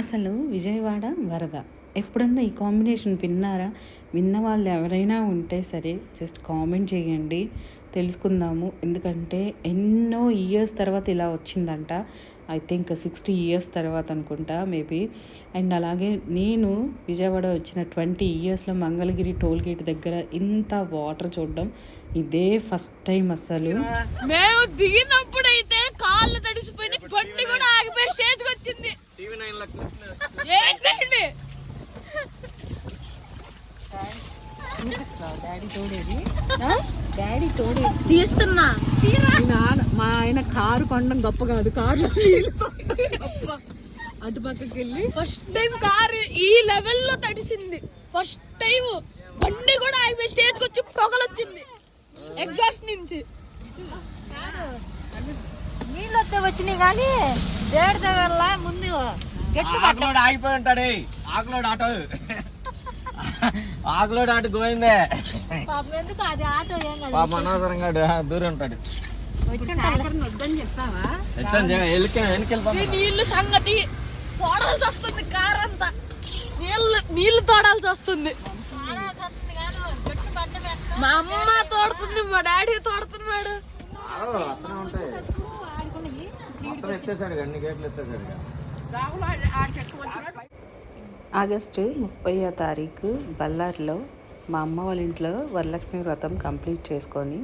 అసలు విజయవాడ వరద. ఎప్పుడన్నా ఈ కాంబినేషన్ విన్నారా? విన్న వాళ్ళు ఎవరైనా ఉంటే సరే జస్ట్ కామెంట్ చేయండి తెలుసుకుందాము. ఎందుకంటే ఎన్నో ఇయర్స్ తర్వాత ఇలా వచ్చిందంట. ఐ థింక్ సిక్స్టీ ఇయర్స్ తర్వాత అనుకుంటా మేబీ. అండ్ అలాగే నేను విజయవాడ వచ్చిన ట్వంటీ ఇయర్స్లో మంగళగిరి టోల్ గేట్ దగ్గర ఇంత వాటర్ చూడడం ఇదే ఫస్ట్ టైం అసలు. మేము దిగినప్పుడు అయితే కాళ్ళు తడిసిపోయిన బండి కూడా ఆగిపోయి స్టేజ్కి వచ్చింది ఏం చేయండి డాడీ తోడేది డాడీ తోడేది తీస్తున్నా. మా ఆయన కారు కొనడం గొప్ప కాదు. కారు అటు పక్కకి వెళ్ళి ఫస్ట్ టైం కారు ఈ లెవెల్లో తడిసింది. ఫస్ట్ టైం బండి కూడా ఆగిపోయి స్టేజ్కి వచ్చి పొగలు వచ్చింది ఎగ్జాస్ట్ నుంచి. నీళ్ళు వస్తే వచ్చినాయి కానీ దేడితే వెళ్ళ ముందు గట్టి ఆకులోడు ఆగిపోయి ఉంటాడు. ఆకులోడు ఆటో. ఆకులోడు ఆటో గోయిందే. పాపం ఎందుకు అది ఆటో ఏం కాదు. పాప అనవసరంగా దూరం ఉంటాడు. నీళ్ళు సంగతి. తోడాల్సి వస్తుంది కార్ అంతా నీళ్ళు నీళ్ళు తోడాల్సి వస్తుంది. మా అమ్మ తోడుతుంది మా డాడీ తోడుతున్నాడు ఎత్తేసాడు అన్ని గేట్లు ఎత్తేసాడు ఆగస్టు ముప్పైవ తారీఖు బళ్ళారిలో మా అమ్మ వాళ్ళ ఇంట్లో వరలక్ష్మి వ్రతం కంప్లీట్ చేసుకొని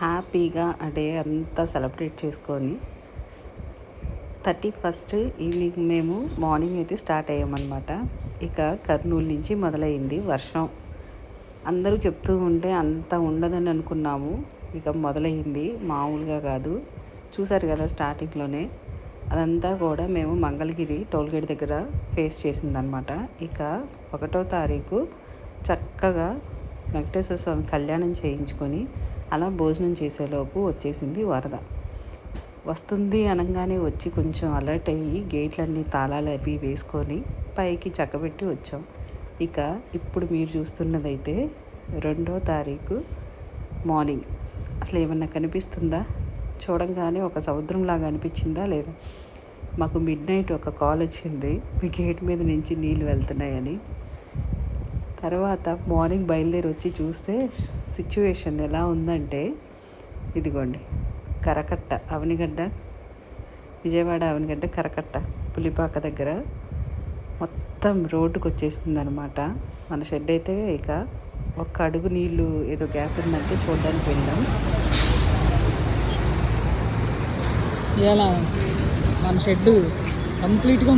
హ్యాపీగా అంటే డే అంతా సెలబ్రేట్ చేసుకొని థర్టీ ఫస్ట్ ఈవినింగ్ మేము మార్నింగ్ అయితే స్టార్ట్ అయ్యామన్నమాట. ఇక కర్నూలు నుంచి మొదలైంది వర్షం. అందరూ చెప్తూ ఉంటే అంత ఉండదని అనుకున్నాము. ఇక మొదలైంది మామూలుగా కాదు. చూసారు కదా స్టార్టింగ్లోనే అదంతా కూడా మేము మంగళగిరి టోల్గేట్ దగ్గర ఫేస్ చేసిందనమాట ఇక ఒకటో తారీఖు చక్కగా వెంకటేశ్వర స్వామి కళ్యాణం చేయించుకొని అలా భోజనం చేసేలోపు వచ్చేసింది వరద. వస్తుంది అనగానే వచ్చి కొంచెం అలర్ట్ అయ్యి గేట్లన్నీ తాళాలు అవి వేసుకొని పైకి చక్కబెట్టి వచ్చాం. ఇక ఇప్పుడు మీరు చూస్తున్నదైతే రెండో తారీఖు మార్నింగ్. అసలు ఏమన్నా కనిపిస్తుందా? చూడంగానే ఒక సముద్రంలాగా అనిపించిందా లేదా? మాకు మిడ్ నైట్ ఒక కాల్ వచ్చింది మీ గేట్ మీద నుంచి నీళ్ళు వెళ్తున్నాయని. తర్వాత మార్నింగ్ బయలుదేరి వచ్చి చూస్తే సిచ్యువేషన్ ఎలా ఉందంటే ఇదిగోండి కరకట్ట అవనిగడ్డ విజయవాడ అవనిగడ్డ కరకట్ట పులిపాక దగ్గర మొత్తం రోడ్డుకు వచ్చేసింది అనమాట మన షెడ్ అయితే ఇక ఒక్క అడుగు నీళ్ళు ఏదో గ్యాప్ ఉందంటే చూడడానికి వెళ్ళాం. ఇలా మన షెడ్ కంప్లీట్గా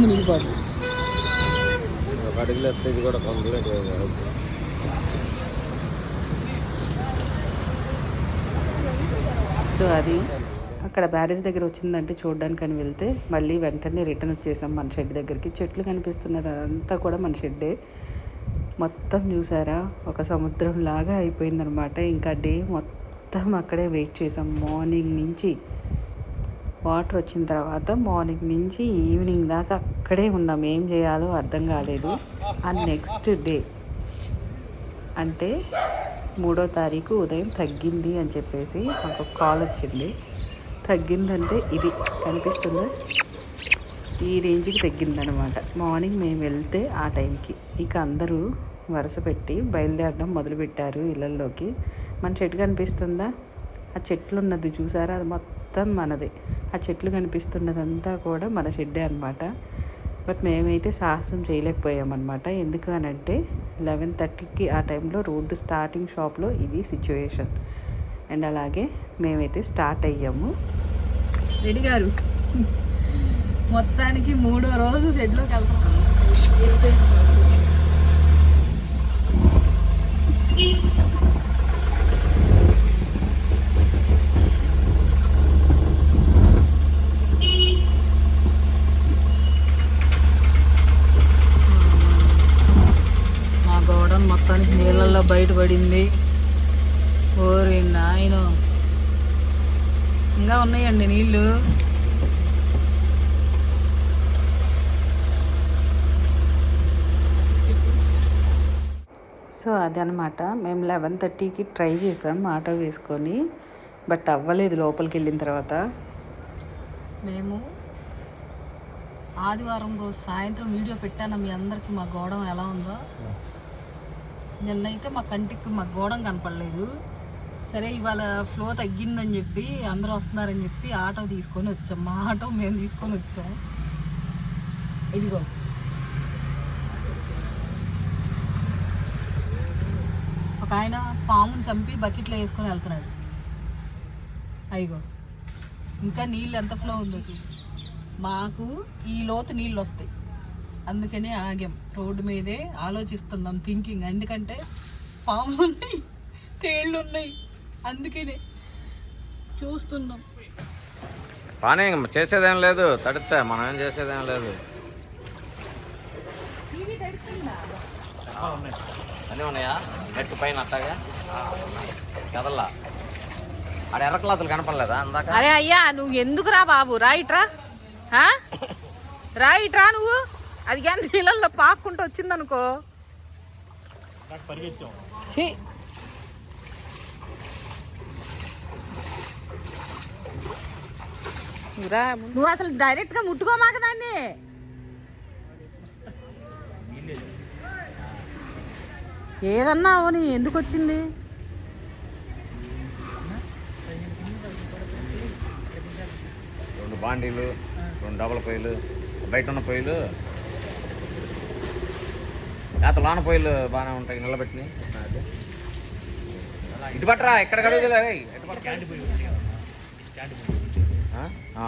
ఎత్తే ఇది కూడా కంప్లీట్ సో అది అక్కడ బ్యారేజ్ దగ్గర వచ్చిందంటే చూడడానికి అని వెళ్తే మళ్ళీ వెంటనే రిటర్న్ వచ్చేసాం మన షెడ్ దగ్గరికి. చెట్లు కనిపిస్తున్నది అదంతా కూడా మన షెడ్డే. మొత్తం చూసారా? ఒక సముద్రం లాగా అయిపోయిందనమాట ఇంకా డే మొత్తం అక్కడే వెయిట్ చేసాం. మార్నింగ్ నుంచి వాటర్ వచ్చిన తర్వాత మార్నింగ్ నుంచి ఈవినింగ్ దాకా అక్కడే ఉన్నాం. ఏం చేయాలో అర్థం కాలేదు. ఆ నెక్స్ట్ డే అంటే మూడో తారీఖు ఉదయం తగ్గింది అని చెప్పేసి మాకు కాల్ వచ్చింది. తగ్గిందంటే ఇది కనిపిస్తుందా? ఈ రేంజ్కి తగ్గిందనమాట మార్నింగ్ మేము వెళ్తే ఆ టైంకి ఇక అందరూ వరుస పెట్టి బయలుదేరడం మొదలుపెట్టారు ఇళ్ళల్లోకి మన చెట్టు కనిపిస్తుందా ఆ చెట్లు ఉన్నది చూసారా? అది మొత్తం మొత్తం మనదే. ఆ చెట్లు కనిపిస్తున్నదంతా కూడా మన షెడ్డే అనమాట బట్ మేమైతే సాహసం చేయలేకపోయామన్నమాట. ఎందుకు అని అంటే లెవెన్ థర్టీకి ఆ టైంలో రోడ్డు స్టార్టింగ్ షాప్లో ఇది సిచ్యువేషన్. అండ్ అలాగే మేమైతే స్టార్ట్ అయ్యాము. రెడీ గారు. మొత్తానికి మూడో రోజు షెడ్లోకి వెళ్తాం గోడౌన్ మొత్తానికి నీళ్ళల్లో బయటపడింది. ఓరి నాయన. ఇంకా ఉన్నాయండి నీళ్ళు? సో అదనమాట. మేము లెవెన్ థర్టీకి ట్రై చేసాం ఆటో వేసుకొని బట్ అవ్వలేదు లోపలికి వెళ్ళిన తర్వాత. మేము ఆదివారం రోజు సాయంత్రం వీడియో పెట్టాను. మీ అందరికి మా గోడం ఎలా ఉందో. నిన్నైతే మా కంటికి మా గోడం కనపడలేదు. సరే ఇవాళ ఫ్లో తగ్గిందని చెప్పి అందరూ వస్తున్నారని చెప్పి ఆటో తీసుకొని వచ్చాం. మా ఆటో మేము తీసుకొని వచ్చాం. ఇదిగో. ఒక ఆయన పాముని చంపి బకెట్లో వేసుకొని వెళ్తున్నాడు. అయ్యో ఇంకా నీళ్ళు ఎంత ఫ్లో ఉందో? మాకు ఈ లోతు నీళ్ళు వస్తాయి. అందుకనే ఆగాం. రోడ్డు మీదే ఆలోచిస్తున్నాం థింకింగ్ ఎందుకంటే పాములు ఉన్నాయి తేళ్ళు ఉన్నాయి అందుకనే చూస్తున్నాం. ఇంక చేసేదేం లేదు. తడితే మనం ఏం చేసేదేం లేదు. అన్నీ ఉన్నాయా? నెట్ పైన అట్టాగా? కదల్లా. ఆడ ఎర్ర క్లాతులు కనపడలేదా అందాక? అరే అయ్యా నువ్వు ఎందుకు రా బాబు? రాయిట్రా? రాయిట్రా నువ్వు? అది కానీ నీళ్ళల్లో పాక్కుంటూ వచ్చిందనుకో. నువ్వు అసలు డైరెక్ట్గా ముట్టుకోమాక దాన్ని. ఏదన్నా అవని ఎందుకు వచ్చింది? రెండు బాండీలు రెండు డబల్ పొయ్యిలు బయట ఉన్న పొయ్యిలు లేకపోతే లోన పొయ్యిలు బాగానే ఉంటాయి నిలబెట్టి ఇటు పట్టరా ఎక్కడ కడుగులే ఇటు పట్టరా. ఆ? ఆ.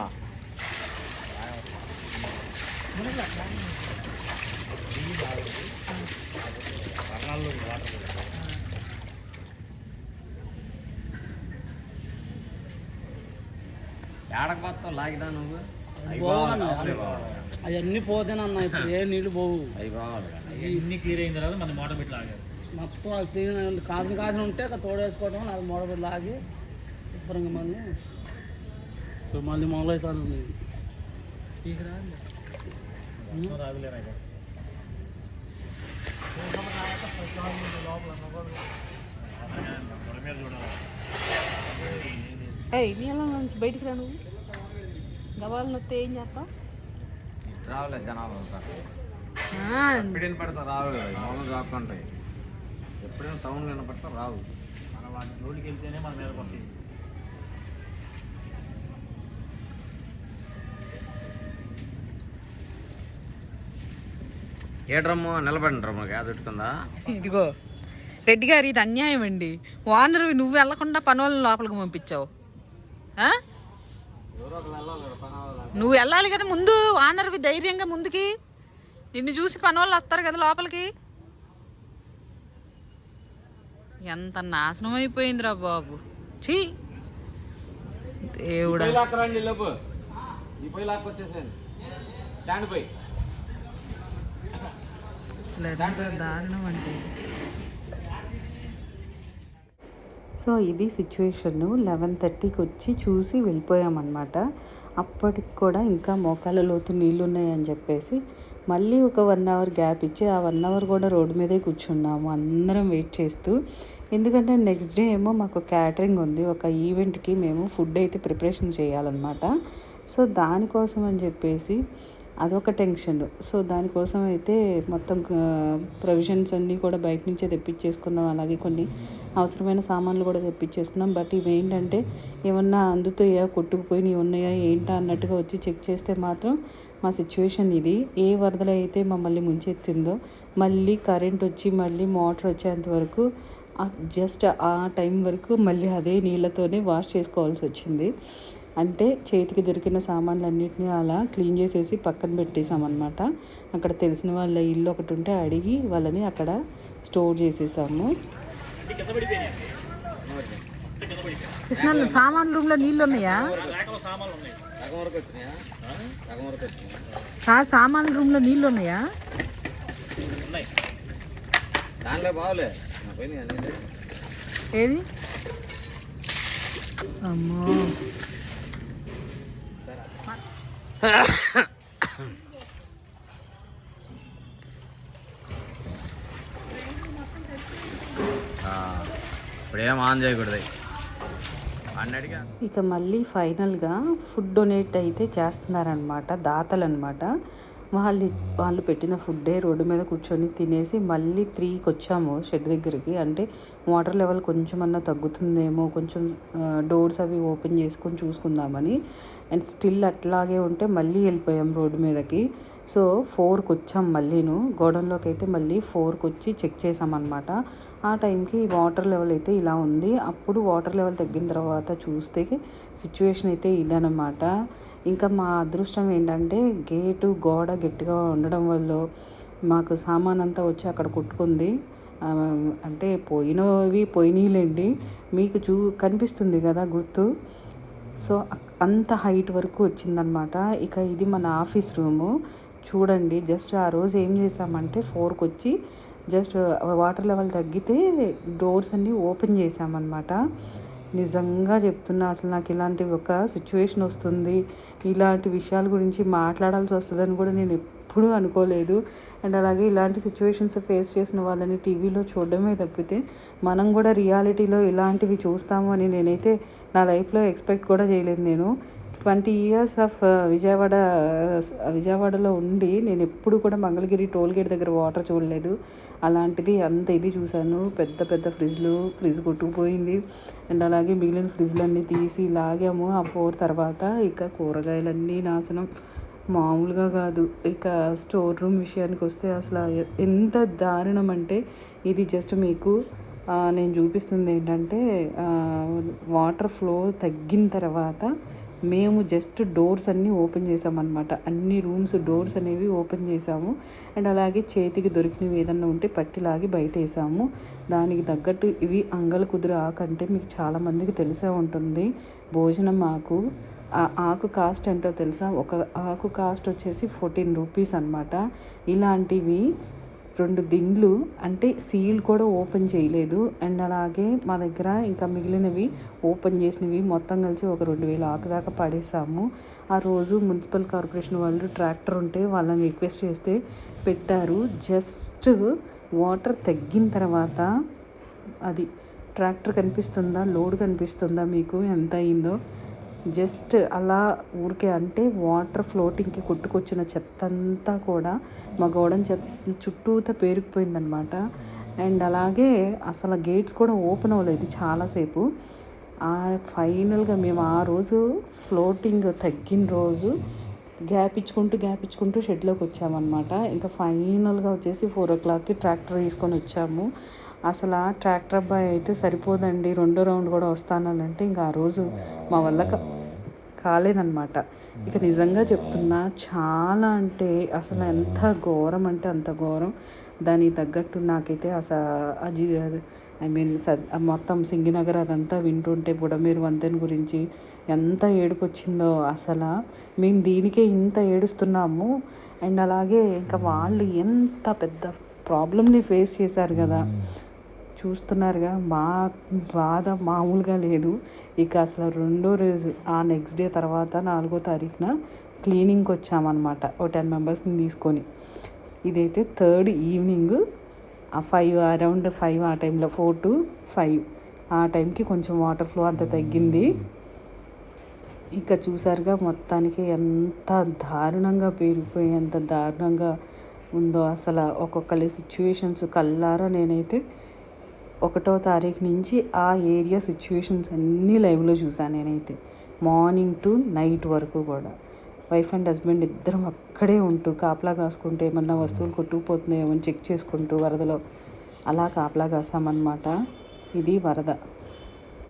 ఏడకు పోతావు లాగిదా నువ్వు అవన్నీ పోతేనన్నా ఇప్పుడు ఏ నీళ్ళు పోవు. ఇన్ని క్లియర్ అయిన తర్వాత మన మోటార్ పెట్టి లాగారు. మొత్తం అది క్లీన్ కాసిన కాసిన ఉంటే అక్కడ తోడేసుకోవడం అది మోటార్ పెట్టి లాగి శుభ్రంగా మళ్ళీ ఇప్పుడు మళ్ళీ మొదలవుతుంది. ఏయ్ నీళ్ళ నుంచి బయటికి రా నువ్వు. దవాలు నొత్తే ఏం రావులే జనాలు ఎప్పుడైనా పడతా రావు మౌనం రాకుంటాయి ఎప్పుడైనా సౌండ్ వినపడతా రావు. మన వాటి రోడ్డుకి వెళ్తేనే మన మీద పడుతుంది ఏ డ్రమ్ము? నిలబడిన డ్రమ్ము ఇదిగో రెడ్డి గారు ఇది అన్యాయం అండి ఓనర్ నువ్వు వెళ్ళకుండా పని వాళ్ళని లోపలికి పంపించావు. ఆ? నువ్వు వెళ్ళాలి కదా ముందు ఓనర్వి ధైర్యంగా ముందుకి. నిన్ను చూసి పని వాళ్ళు వస్తారు కదా లోపలికి. ఎంత నాశనం అయిపోయిందిరా బాబు. ఛీ. దేవుడా. పొయ్యి లాక్కరండి సో ఇది సిచ్యువేషన్ లెవెన్ థర్టీకి వచ్చి చూసి వెళ్ళిపోయామన్నమాట. అప్పటికి కూడా ఇంకా మోకాల లోతు నీళ్ళు ఉన్నాయని చెప్పేసి మళ్ళీ ఒక వన్ అవర్ గ్యాప్ ఇచ్చి ఆ వన్ అవర్ కూడా రోడ్డు మీదే కూర్చున్నాము. అందరం వెయిట్ చేస్తూ ఎందుకంటే నెక్స్ట్ డే ఏమో మాకు క్యాటరింగ్ ఉంది. ఒక ఈవెంట్కి మేము ఫుడ్ అయితే ప్రిపరేషన్ చేయాలన్నమాట. సో దానికోసం అని చెప్పేసి అదొక టెన్షన్. సో దానికోసం అయితే మొత్తం ప్రొవిజన్స్ అన్నీ కూడా బయట నుంచే తెప్పించేసుకున్నాం. అలాగే కొన్ని అవసరమైన సామాన్లు కూడా తెప్పించేసుకున్నాం. బట్ ఇవేంటంటే ఏమన్నా అందుతాయా కొట్టుకుపోయినవి ఉన్నాయా ఏంటా అన్నట్టుగా వచ్చి చెక్ చేస్తే మాత్రం మా సిచ్యువేషన్ ఇది. ఏ వరదలు అయితే మమ్మల్ని ముంచెత్తిందో మళ్ళీ కరెంట్ వచ్చి మళ్ళీ మోటార్ వచ్చేంత వరకు జస్ట్ ఆ టైం వరకు మళ్ళీ అదే నీళ్ళతోనే వాష్ చేసుకోవాల్సి వచ్చింది. అంటే చేతికి దొరికిన సామాన్లన్నింటినీ అలా క్లీన్ చేసేసి పక్కన పెట్టేసామన్నమాట అక్కడ తెలిసిన వాళ్ళ ఇల్లు ఒకటి ఉంటే అడిగి వాళ్ళని అక్కడ స్టోర్ చేసేసాము. కృష్ణ సామాన్ రూమ్లో నీళ్ళు ఉన్నాయా సామాన్ రూమ్లో నీళ్ళు ఉన్నాయా బాగులే ఏది? అమ్మో. ఇప్పుడేం ఆన్ చేయకూడదు. ఇక మళ్ళీ ఫైనల్గా ఫుడ్ డొనేట్ అయితే చేస్తున్నారనమాట దాతలు అనమాట వాళ్ళు వాళ్ళు పెట్టిన ఫుడ్డే రోడ్డు మీద కూర్చొని తినేసి మళ్ళీ త్రీకి వచ్చాము షెడ్ దగ్గరికి. అంటే వాటర్ లెవెల్ కొంచెం అన్నా తగ్గుతుందేమో కొంచెం డోర్స్ అవి ఓపెన్ చేసుకొని చూసుకుందామని. అండ్ స్టిల్ అట్లాగే ఉంటే మళ్ళీ వెళ్ళిపోయాం రోడ్డు మీదకి. సో ఫోర్కి వచ్చాం మళ్ళీను. గోడంలోకి అయితే మళ్ళీ ఫోర్కి వచ్చి చెక్ చేసామన్నమాట. ఆ టైంకి వాటర్ లెవెల్ అయితే ఇలా ఉంది. అప్పుడు వాటర్ లెవెల్ తగ్గిన తర్వాత చూస్తే సిచ్యువేషన్ అయితే ఇదనమాట ఇంకా మా అదృష్టం ఏంటంటే గేటు గోడ గట్టిగా ఉండడం వల్ల మాకు సామాన్ అంతా వచ్చి అక్కడ కొట్టుకుంది. అంటే పోయినవి పోయినాయిలేండి మీకు చూ కనిపిస్తుంది కదా గుర్తు. సో అంత హైట్ వరకు వచ్చిందనమాట ఇక ఇది మన ఆఫీస్ రూము. చూడండి జస్ట్ ఆ రోజు ఏం చేసామంటే ఫోర్కి వచ్చి జస్ట్ వాటర్ లెవెల్ తగ్గితే డోర్స్ అన్నీ ఓపెన్ చేసామన్నమాట. నిజంగా చెప్తున్నా అసలు నాకు ఇలాంటి ఒక సిచ్యువేషన్ వస్తుంది. ఇలాంటి విషయాల గురించి మాట్లాడాల్సి వస్తుందని కూడా నేను ఎప్పుడూ అనుకోలేదు. అండ్ అలాగే ఇలాంటి సిచ్యువేషన్స్ ఫేస్ చేసిన వాళ్ళని టీవీలో చూడడమే తప్పితే మనం కూడా రియాలిటీలో ఇలాంటివి చూస్తాము అని నేనైతే నా లైఫ్లో ఎక్స్పెక్ట్ కూడా చేయలేదు నేను. ట్వంటీ ఇయర్స్ ఆఫ్ విజయవాడ విజయవాడలో ఉండి నేను ఎప్పుడు కూడా మంగళగిరి టోల్ గేట్ దగ్గర వాటర్ చూడలేదు. అలాంటిది అంత ఇది చూశాను. పెద్ద పెద్ద ఫ్రిడ్జ్లు ఫ్రిడ్జ్ కొట్టుకుపోయింది. అండ్ అలాగే మిగిలిన ఫ్రిడ్జ్లన్నీ తీసి లాగాము. ఆ ఫోర్ తర్వాత ఇక కూరగాయలన్నీ నాశనం. మామూలుగా కాదు. ఇక స్టోర్ రూమ్ విషయానికి వస్తే అసలు ఎంత దారుణం అంటే ఇది జస్ట్ మీకు నేను చూపిస్తుంది ఏంటంటే వాటర్ ఫ్లో తగ్గిన తర్వాత మేము జస్ట్ డోర్స్ అన్నీ ఓపెన్ చేసామన్నమాట. అన్ని రూమ్స్ డోర్స్ అనేవి ఓపెన్ చేసాము. అండ్ అలాగే చేతికి దొరికినవి ఏదన్నా ఉంటే పట్టిలాగి బయట వేసాము దానికి తగ్గట్టు ఇవి అంగల కుదురు ఆకు అంటే మీకు చాలామందికి తెలిసే ఉంటుంది. భోజనం ఆకు. ఆ ఆకు కాస్ట్ ఎంతో తెలుసా? ఒక ఆకు కాస్ట్ వచ్చేసి ఫోర్టీన్ రూపీస్ అనమాట ఇలాంటివి రెండు దిండ్లు అంటే సీల్ కూడా ఓపెన్ చేయలేదు. అండ్ అలాగే మా దగ్గర ఇంకా మిగిలినవి ఓపెన్ చేసినవి మొత్తం కలిసి ఒక రెండు వేల ఆకు దాకా పడేసాము. ఆ రోజు మున్సిపల్ కార్పొరేషన్ వాళ్ళు ట్రాక్టర్ ఉంటే వాళ్ళని రిక్వెస్ట్ చేస్తే పెట్టారు. జస్ట్ వాటర్ తగ్గిన తర్వాత అది ట్రాక్టర్ కనిపిస్తుందా? లోడ్ కనిపిస్తుందా? మీకు ఎంత అయిందో జస్ట్ అలా ఊరికే అంటే వాటర్ ఫ్లోటింగ్కి కొట్టుకొచ్చిన చెత్త అంతా కూడా మా గోడన్ చెత్త చుట్టూతా పేరుకుపోయిందనమాట అండ్ అలాగే అసలు గేట్స్ కూడా ఓపెన్ అవ్వలేదు చాలాసేపు. ఫైనల్గా మేము ఆ రోజు ఫ్లోటింగ్ తగ్గిన రోజు గ్యాప్ ఇచ్చుకుంటూ గ్యాప్ ఇచ్చుకుంటూ షెడ్లోకి వచ్చామన్నమాట. ఇంకా ఫైనల్గా వచ్చేసి ఫోర్ ఓ క్లాక్కి ట్రాక్టర్ తీసుకొని వచ్చాము. అసలు ఆ ట్రాక్టర్ అబ్బాయి అయితే సరిపోదండి. రెండో రౌండ్ కూడా వస్తానంటే ఇంకా ఆ రోజు మా వల్ల కా- కాలేదన్నమాట. ఇక నిజంగా చెప్తున్నా చాలా అంటే అసలు ఎంత ఘోరం అంటే అంత ఘోరం. దానికి తగ్గట్టు నాకైతే అసలు అజీ ఐ మీన్ మొత్తం సింగినగర్ అదంతా వింటుంటే బుడమేరు వంతెన గురించి ఎంత ఏడుపు వచ్చిందో అసలు. మేము దీనికే ఇంత ఏడుస్తున్నాము. అండ్ అలాగే ఇంకా వాళ్ళు ఎంత పెద్ద ప్రాబ్లమ్ని ఫేస్ చేశారు కదా. చూస్తున్నారుగా మా బాధ మామూలుగా లేదు. ఇక అసలు రెండో రోజు ఆ నెక్స్ట్ డే తర్వాత నాలుగో తారీఖున క్లీనింగ్కి వచ్చామన్నమాట ఓ టెన్ మెంబర్స్ని తీసుకొని. ఇదైతే థర్డ్ ఈవినింగ్ ఆ ఫైవ్ అరౌండ్ ఫైవ్ ఆ టైంలో ఫోర్ టు ఫైవ్ ఆ టైంకి కొంచెం వాటర్ ఫ్లో అంత తగ్గింది. ఇక చూసారుగా మొత్తానికి ఎంత దారుణంగా పేరుకుపోయి ఎంత దారుణంగా ఉందో అసలు ఒక్కొక్కరి సిచ్యువేషన్స్ కల్లారా నేనైతే ఒకటో తారీఖు నుంచి ఆ ఏరియా సిచ్యువేషన్స్ అన్నీ లైవ్లో చూసాను నేనైతే. మార్నింగ్ టు నైట్ వరకు కూడా. వైఫ్ అండ్ హస్బెండ్ ఇద్దరం అక్కడే ఉంటూ కాపలా కాసుకుంటూ ఏమన్నా వస్తువులు కొట్టుకుపోతున్నాయేమో అని చెక్ చేసుకుంటూ వరదలో అలా కాపలా కాసామన్నమాట. ఇది వరద.